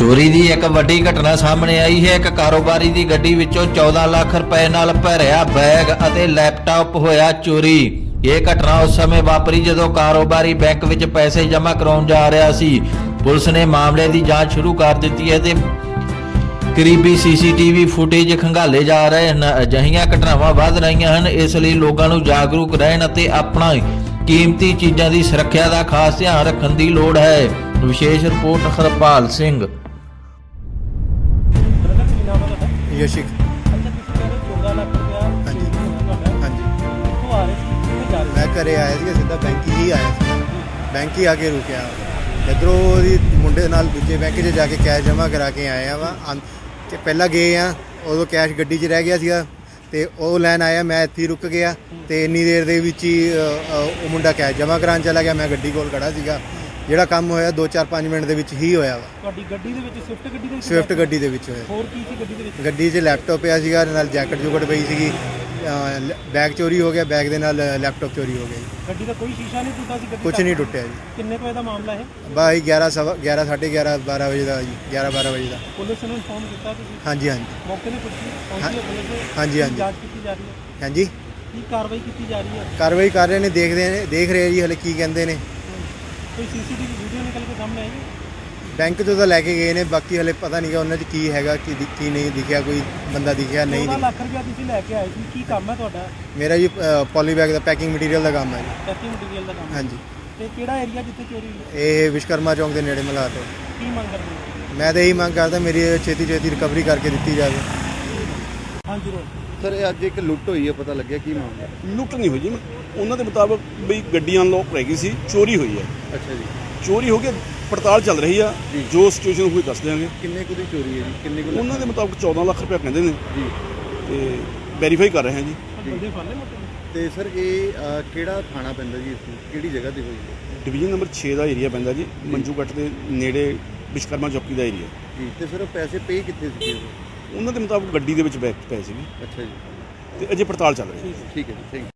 ਚੋਰੀ ਦੀ ਇੱਕ ਵੱਡੀ ਘਟਨਾ ਸਾਹਮਣੇ ਆਈ ਹੈ। ਇੱਕ ਕਾਰੋਬਾਰੀ ਦੀ ਗੱਡੀ ਵਿੱਚੋਂ 14 ਲੱਖ ਰੁਪਏ ਨਾਲ ਭਰਿਆ ਬੈਗ ਅਤੇ ਲੈਪਟਾਪ ਹੋਇਆ ਚੋਰੀ। ਇਹ ਘਟਨਾ ਉਸ ਸਮੇਂ ਵਾਪਰੀ ਜਦੋਂ ਕਾਰੋਬਾਰੀ ਬੈਂਕ ਵਿੱਚ ਪੈਸੇ ਜਮ੍ਹਾਂ ਕਰਾਉਣ ਜਾ ਰਿਹਾ ਸੀ। ਪੁਲਿਸ ਨੇ ਮਾਮਲੇ ਦੀ ਜਾਂਚ ਸ਼ੁਰੂ ਕਰ ਦਿੱਤੀ ਹੈ ਤੇ ਕਰੀਬੀ ਸੀਸੀਟੀਵੀ ਫੁਟੇਜ ਖੰਗਾਲੇ ਜਾ ਰਹੇ ਹਨ। ਅਜਿਹੀਆਂ ਘਟਨਾਵਾਂ ਵੱਧ ਰਹੀਆਂ ਹਨ, ਇਸ ਲਈ ਲੋਕਾਂ ਨੂੰ ਜਾਗਰੂਕ ਰਹਿਣ ਅਤੇ ਆਪਣਾ ਕੀਮਤੀ ਚੀਜ਼ਾਂ ਦੀ ਸੁਰੱਖਿਆ ਦਾ ਖਾਸ ਧਿਆਨ ਰੱਖਣ ਦੀ ਲੋੜ ਹੈ। ਵਿਸ਼ੇਸ਼ ਰਿਪੋਰਟ ਹਰਪਾਲ ਸਿੰਘ। ਯਸ਼ਿਕ। ਅੱਛਾ ਤੁਸੀਂ ਕਹਿੰਦੇ 14 ਲੱਖ ਰੁਪਇਆ ਹਾਂਜੀ। ਹਾਂਜੀ। ਮੈਂ ਘਰੇ ਆਇਆ ਸੀ ਸਿੱਧਾ ਬੈਂਕ ਹੀ ਆਇਆ ਸੀ। ਬੈਂਕ ਹੀ ਆ ਕੇ ਰੁਕਿਆ। ਇੱਧਰੋਂ ਉਹਦੀ ਮੁੰਡੇ ਨਾਲ ਦੂਜੇ ਬੈਂਕ 'ਚ ਜਾ ਕੇ ਕੈਸ਼ ਜਮ੍ਹਾਂ ਕਰਾ ਕੇ ਆਏ ਆ ਵਾ ਤੇ ਪਹਿਲਾਂ ਗਏ ਆ ਉਦੋਂ ਕੈਸ਼ ਗੱਡੀ 'ਚ ਰਹਿ ਗਿਆ ਸੀਗਾ। ਤੇ ਉਹ ਲੈਣ ਆਇਆ ਮੈਂ ਇੱਥੇ ਹੀ ਰੁਕ ਗਿਆ। ਤੇ ਇੰਨੀ ਦੇਰ ਦੇ ਵਿੱਚ ਹੀ ਉਹ ਮੁੰਡਾ ਕੈਸ਼ ਜਮ੍ਹਾਂ ਕਰਾਉਣ ਚਲਾ ਗਿਆ। ਮੈਂ ਗੱਡੀ ਕੋਲ ਖੜਾ ਸੀਗਾ। ਜਿਹੜਾ ਕੰਮ ਹੋਇਆ 2-4-5 ਮਿੰਟ ਦੇ ਵਿੱਚ ਹੀ ਹੋਇਆ ਵਾ। ਤੁਹਾਡੀ ਗੱਡੀ ਦੇ ਵਿੱਚ ਸਵਿਫਟ ਗੱਡੀ ਦੇ ਵਿੱਚ ਸਵਿਫਟ? ਗੱਡੀ ਦੇ ਵਿੱਚ ਹੋਇਆ। ਹੋਰ ਕੀ ਸੀ ਗੱਡੀ ਦੇ ਵਿੱਚ? ਗੱਡੀ 'ਚ ਲੈਪਟਾਪ ਪਿਆ ਸੀਗਾ ਨਾਲ ਜੈਕਟ ਜੁਗੜ ਪਈ ਸੀਗੀ ਬੈਗ ਚੋਰੀ ਹੋ ਗਿਆ ਬੈਗ ਦੇ ਨਾਲ ਲੈਪਟਾਪ ਚੋਰੀ ਹੋ ਗਿਆ ਜੀ। ਗੱਡੀ ਦਾ ਕੋਈ ਸ਼ੀਸ਼ਾ ਨਹੀਂ ਟੁੱਟਾ ਸੀ ਗੱਡੀ ਕੁਝ? ਨਹੀਂ ਟੁੱਟਿਆ ਜੀ। ਕਿੰਨੇ ਕੁ ਵਜੇ ਦਾ ਮਾਮਲਾ ਹੈ ਬਾਈ 11 ਸਵਾ 11 11:30 12 ਵਜੇ ਦਾ ਜੀ 11 12 ਵਜੇ ਦਾ। ਪੁਲਿਸ ਨੂੰ ਇਨਫੋਰਮ ਕੀਤਾ ਤੁਸੀਂ? ਹਾਂਜੀ ਹਾਂਜੀ। ਮੌਕੇ ਤੇ ਪਹੁੰਚੀ ਪੁਲਿਸ ਹਾਂਜੀ, ਹਾਂਜੀ। ਜਾਂਚ ਕੀਤੀ ਜਾ ਰਹੀ ਹੈ? ਹਾਂਜੀ। ਕੀ ਕਾਰਵਾਈ ਕੀਤੀ ਜਾ ਰਹੀ ਹੈ? ਕਾਰਵਾਈ ਕਰ ਰਹੇ ਨੇ ਦੇਖਦੇ ਨੇ ਦੇਖ ਰਹੇ ਜੀ ਹਲੇ ਕੀ ਕਹਿੰਦੇ ਨੇ। ਕੋਈ ਸੀਸੀਟੀਵੀ ਵੀਡੀਓ ਨਿਕਲ ਕੇ ਸਾਹਮਣੇ ਆਈ ਹੈ? ਬੈਂਕ ਤੋਂ ਤਾਂ ਲੈ ਕੇ ਗਏ ਨੇ ਬਾਕੀ ਹਲੇ ਪਤਾ ਨਹੀਂਗਾ ਉਹਨਾਂ 'ਚ ਕੀ ਹੈਗਾ ਕੀ ਦਿ- ਕੀ ਨਹੀਂ ਦਿਖਿਆ ਕੋਈ ਬੰਦਾ ਦਿਖਿਆ ਨਹੀਂ 14 ਦਿਖਿਆ। ਲੱਖ ਰੁਪਇਆ ਤੁਸੀਂ ਲੈ ਕੇ ਆਏ ਸੀ ਕੀ ਕੰਮ ਹੈ ਤੁਹਾਡਾ? ਮੇਰਾ ਜੀ ਪੋਲੀ ਬੈਗ ਦਾ ਪੈਕਿੰਗ ਮਟੀਰੀਅਲ ਦਾ ਕੰਮ ਹੈ ਜੀ। ਪੈਕਿੰਗ ਮਟੀਰੀਅਲ ਦਾ ਕੰਮ। ਹਾਂਜੀ। ਤੇ ਕਿਹੜਾ ਏਰੀਆ ਜਿੱਥੇ ਚੋਰੀ ਹੋਈ? ਇਹ ਵਿਸ਼ਕਰਮਾ ਚੌਂਕ ਦੇ ਨੇੜੇ ਮਲਾ ਤੋਂ ਕੀ ਮੰਗ ਕਰਦੇ ਹੋ? ਮੈਂ ਤਾਂ ਇਹੀ ਮੰਗ ਕਰਦਾ ਮੇਰੀ ਛੇਤੀ ਛੇਤੀ ਰਿਕਵਰੀ ਕਰਕੇ ਦਿੱਤੀ ਜਾਵੇ। ਹਾਂਜੀ ਰੋ ਸਰ ਇਹ ਅੱਜ ਇੱਕ ਲੁੱਟ ਹੋਈ ਹੈ ਪਤਾ ਲੱਗਿਆ ਕੀ ਮਾਮਲਾ? ਲੁੱਟ ਨਹੀਂ ਹੋਈ ਜੀ। ਉਹਨਾਂ ਦੇ ਮੁਤਾਬਕ ਵੀ ਗੱਡੀਆਂ ਲੋਕ ਰਹਿ ਗਈ ਸੀ ਚੋਰੀ ਹੋਈ ਹੈ ਅੱਛਾ ਜੀ। ਚੋਰੀ ਹੋ ਕੇ ਪੜਤਾਲ ਚੱਲ ਰਹੀ ਆ ਜੀ। ਜੋ ਸਿਚੁਏਸ਼ਨ ਹੋਈ ਦੱਸ ਦਿਆਂਗੇ। ਕਿੰਨੇ ਕੁ ਦੀ ਚੋਰੀ ਹੈ ਜੀ? ਕਿੰਨੇ ਕੁ ਉਹਨਾਂ ਦੇ ਮੁਤਾਬਕ 14 ਲੱਖ ਰੁਪਏ ਕਹਿੰਦੇ ਨੇ। ਜੀ। ਤੇ ਵੈਰੀਫਾਈ ਕਰ ਰਹੇ ਹਾਂ ਜੀ। ਤੇ ਸਰ ਇਹ ਅਹ, ਕਿਹੜਾ ਥਾਣਾ ਪੈਂਦਾ ਜੀ ਇਸ ਨੂੰ ਕਿਹੜੀ ਜਗ੍ਹਾ ਤੇ ਹੋਈ ਹੈ? ਡਿਵੀਜ਼ਨ ਨੰਬਰ 6 ਦਾ ਏਰੀਆ ਪੈਂਦਾ ਜੀ। ਮੰਜੂਗੱਟ ਦੇ ਨੇੜੇ ਵਿਸ਼ਕਰਮਾ ਚੌਕੀ ਦਾ ਏਰੀਆ ਜੀ। ਤੇ ਸਰ ਉਹ ਪੈਸੇ ਪੇ ਕਿੱਥੇ ਸੀਗੇ ਉਹ? ਉਹਨਾਂ ਦੇ ਮੁਤਾਬਕ ਗੱਡੀ ਦੇ ਵਿੱਚ ਬੈਗ ਪਏ ਸੀਗੇ। ਅੱਛਾ ਜੀ। ਤੇ ਅਜੇ ਪੜਤਾਲ ਚੱਲ ਰਹੀ ਹੈ। ਠੀਕ ਹੈ ਜੀ ਥੈਂਕ